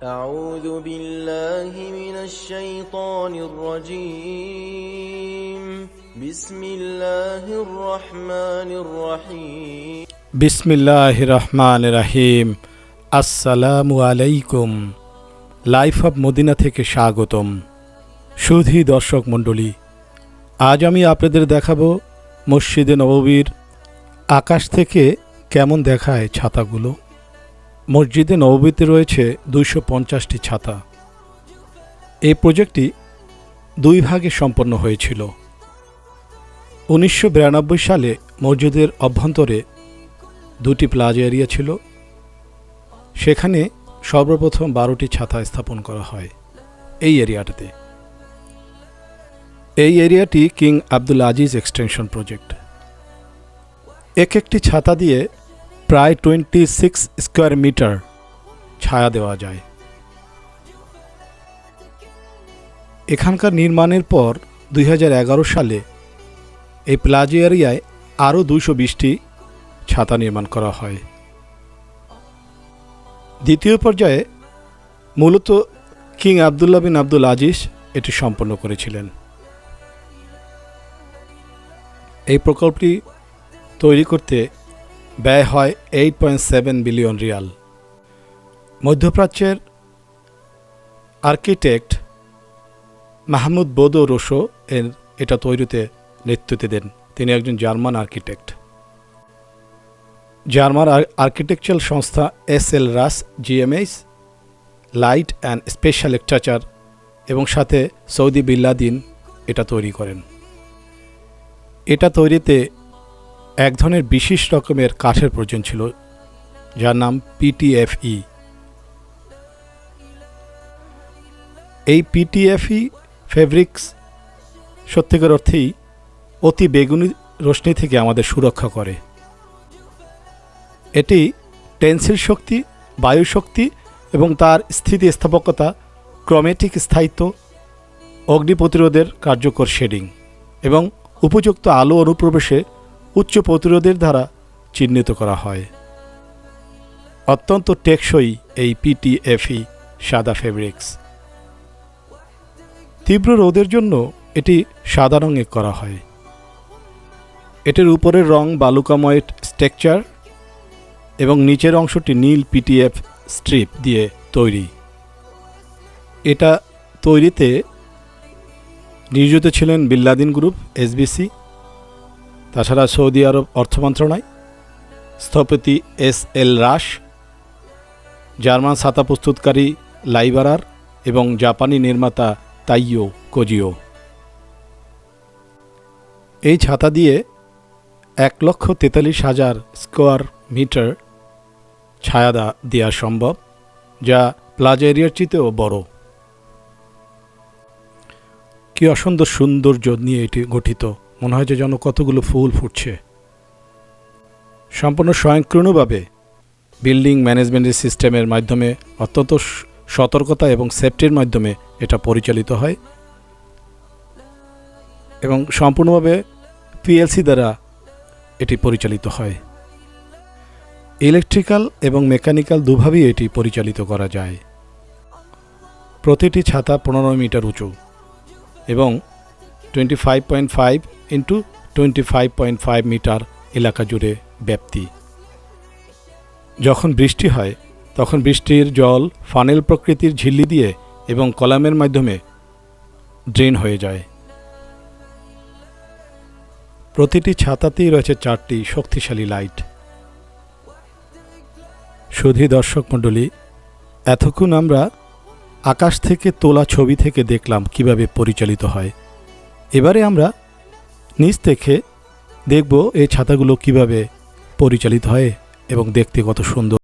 أعوذ بالله من الشيطان الرجيم بسم الله الرحمن الرحيم বিসমিল্লাহ রহমান রাহিম আসসালামু আলাইকুম লাইফ অব মদিনা থেকে স্বাগতম সুধী দর্শক মণ্ডলী আজ আমি আপনাদের দেখাবো মসজিদে নববীর আকাশ থেকে কেমন দেখায় ছাতাগুলো মসজিদে নববীতে রয়েছে দুইশো পঞ্চাশটি ছাতা। এই প্রজেক্টটি দুই ভাগে সম্পন্ন হয়েছিল। উনিশশো বিরানব্বই সালে মসজিদের অভ্যন্তরে দুটি প্লাজা এরিয়া ছিল। সেখানে সর্বপ্রথম বারোটি ছাতা স্থাপন করা হয় এই এরিয়াটাতে। এই এরিয়াটি king Abdul Aziz extension project. এক একটি ছাতা দিয়ে প্রায় টোয়েন্টি সিক্স স্কোয়ার মিটার ছায়া দেওয়া যায়। এখানকার নির্মাণের পর দু হাজার এগারো সালে এই প্লাজা এরিয়ায় আরও দুইশো বিশটি ছাতা নির্মাণ করা হয়। দ্বিতীয় পর্যায়ে মূলত king Abdullah bin Abdul Aziz এটি সম্পন্ন করেছিলেন। এই প্রকল্পটি তৈরি করতে ব্যয় হয় eight point seven billion riyal. মধ্যপ্রাচ্যের আর্কিটেক্ট মাহমুদ বোদো রোশো এর এটা তৈরিতে নেতৃত্ব দেন। তিনি একজন জার্মান আর্কিটেক্ট। জার্মান আর্কিটেকচারাল সংস্থা S L Rasch GMS light and special structure এবং সাথে সৌদি বিল্লাদিন এটা তৈরি করেন। এটা তৈরিতে এক ধরনের বিশেষ রকমের কাঠের প্রয়োজন ছিল, যার নাম পিটিএফই এই পিটিএফই ফেব্রিক্স সত্যিকার অর্থেই অতি বেগুনি রশ্মি থেকে আমাদের সুরক্ষা করে। এটি টেন্সিল শক্তি, বায়ু শক্তি এবং তার স্থিতিস্থাপকতা ক্রমেটিক স্থায়িত্ব, অগ্নি প্রতিরোধের কার্যকর শেডিং এবং উপযুক্ত আলো অনুপ্রবেশে উচ্চ প্রতিরোধের দ্বারা চিহ্নিত করা হয়। অত্যন্ত টেকসই এই পিটিএফই সাদা ফেব্রিক্স। তীব্র রোদের জন্য এটি সাদা রঙে করা হয়। এটির উপরের রং বালুকাময় স্ট্রাকচার এবং নিচের অংশটি নীল পিটিএফ স্ট্রিপ দিয়ে তৈরি। এটা তৈরিতে নিয়োজিত ছিলেন বিল্লাদিন গ্রুপ এসবিসি তাছাড়া সৌদি আরব অর্থ মন্ত্রণালয়, স্থপতি এস এল রাস জার্মান ছাতা প্রস্তুতকারী লাইবারার এবং জাপানি নির্মাতা তাইও কোজিও। এই ছাতা দিয়ে এক লক্ষ তেতাল্লিশ হাজার স্কোয়ার মিটার ছায়া দেওয়া সম্ভব, যা প্লাজা এরিয়ার চেয়েও বড়। কি অসুন্দর সৌন্দর্য নিয়ে এটি গঠিত। মনে হয় যে যেন কতগুলো ফুল ফুটছে। সম্পূর্ণ স্বয়ংক্রিয়ভাবে বিল্ডিং ম্যানেজমেন্টের সিস্টেমের মাধ্যমে অত্যন্ত সতর্কতা এবং সেফটির মাধ্যমে এটা পরিচালিত হয় এবং সম্পূর্ণভাবে পিএলসি দ্বারা এটি পরিচালিত হয়। ইলেকট্রিক্যাল এবং মেকানিক্যাল দুভাবেই এটি পরিচালিত করা যায়। প্রতিটি ছাতা পনেরো মিটার উঁচু এবং twenty five point five into twenty five point five metre এলাকা জুড়ে ব্যাপ্তি। যখন বৃষ্টি হয়, তখন বৃষ্টির জল ফানেল প্রকৃতির ঝিল্লি দিয়ে এবং কলামের মাধ্যমে ড্রেন হয়ে যায়। প্রতিটি ছাতাতেই রয়েছে চারটি শক্তিশালী লাইট সুধী দর্শক মণ্ডলী, এতক্ষণ আমরা আকাশ থেকে তোলা ছবি থেকে দেখলাম কীভাবে পরিচালিত হয়। এবারে আমরা নিচ থেকে দেখব এই ছাতাগুলো কীভাবে পরিচালিত হয় এবং দেখতে কত সুন্দর।